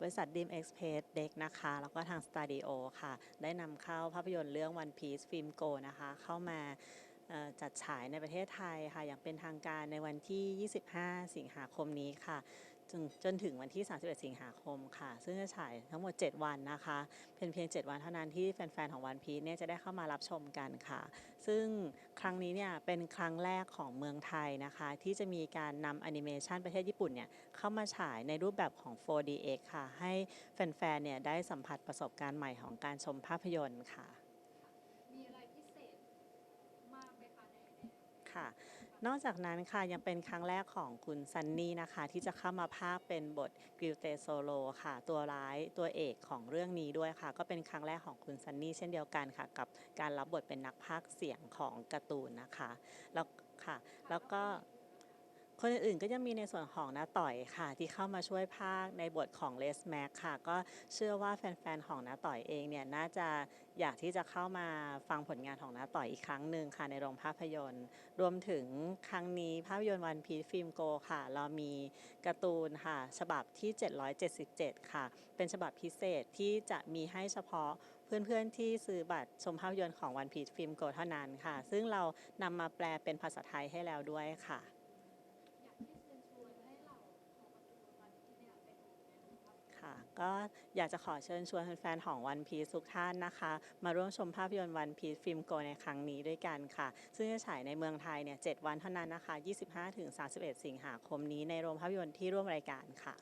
บริษัท Dream Express Deck นะคะ แล้วก็ทาง Stadio ค่ะ ได้นำเข้าภาพยนตร์เรื่อง One Piece Film Go นะคะ เข้ามาจัดฉายในประเทศไทยค่ะ อย่างเป็นทางการในวันที่ 25 สิงหาคมนี้ค่ะจนจนถึงวันที่ 31 สิงหาคมค่ะ ซึ่งจะฉายทั้งหมด 7 วันนะคะเป็นเพียง 7 วันเท่านั้นที่แฟน ๆ ของ One Piece เนี่ยจะได้เข้ามารับชมกันค่ะ ซึ่ง ครั้งนี้เนี่ยเป็นครั้งแรกของเมืองไทยนะคะ ที่จะมีการนำแอนิเมชันประเทศญี่ปุ่นเนี่ยเข้ามาฉายในรูปแบบของ 4DX ค่ะ ให้แฟนๆเนี่ยได้สัมผัสประสบการณ์ใหม่ของการชมภาพยนตร์ค่ะ มีอะไรพิเศษมากไหมคะในใน ค่ะ นอกจากนั้นค่ะยังเป็นครั้งแรกของคุณซันนี่นะคะ ที่จะเข้ามาภาคเป็นบทกริลเตโซโลค่ะ ตัวร้ายตัวเอกของเรื่องนี้ด้วยค่ะ ก็เป็นครั้งแรกของคุณซันนี่เช่นเดียวกันค่ะ กับการรับบทเป็นนักพากเสียงของการ์ตูนนะคะแล้วค่ะ แล้วก็ คนอื่นๆก็ยังมีในส่วนของน้าต่อยค่ะ ที่เข้ามาช่วยภาคในบทของเลสแม็กค่ะ ก็เชื่อว่าแฟนๆของน้าต่อยเองเนี่ยน่าจะอยากที่จะเข้ามาฟังผลงานของน้าต่อยอีกครั้งหนึ่งค่ะในโรงภาพยนตร์ รวมถึงครั้งนี้ภาพยนตร์วันพีซฟิล์มโกค่ะ เรามีการ์ตูนค่ะ ฉบับที่ 777 ค่ะ เป็นฉบับพิเศษที่จะมีให้เฉพาะเพื่อนๆ ที่ซื้อบัตรชมภาพยนตร์ของวันพีซฟิล์มโกเท่านั้นค่ะ ซึ่งเรานำมาแปลเป็นภาษาไทยให้แล้วด้วยค่ะ ก็อยากจะขอเชิญชวนแฟนๆของวันพีซทุกท่านนะคะ มาร่วมชมภาพยนตร์วันพีซฟิล์มโกในครั้งนี้ด้วยกันค่ะ ซึ่งจะฉายในเมืองไทยเนี่ย 7 วันเท่านั้นนะคะ 25-31 สิงหาคมนี้ในโรงภาพยนตร์ที่ร่วมรายการค่ะ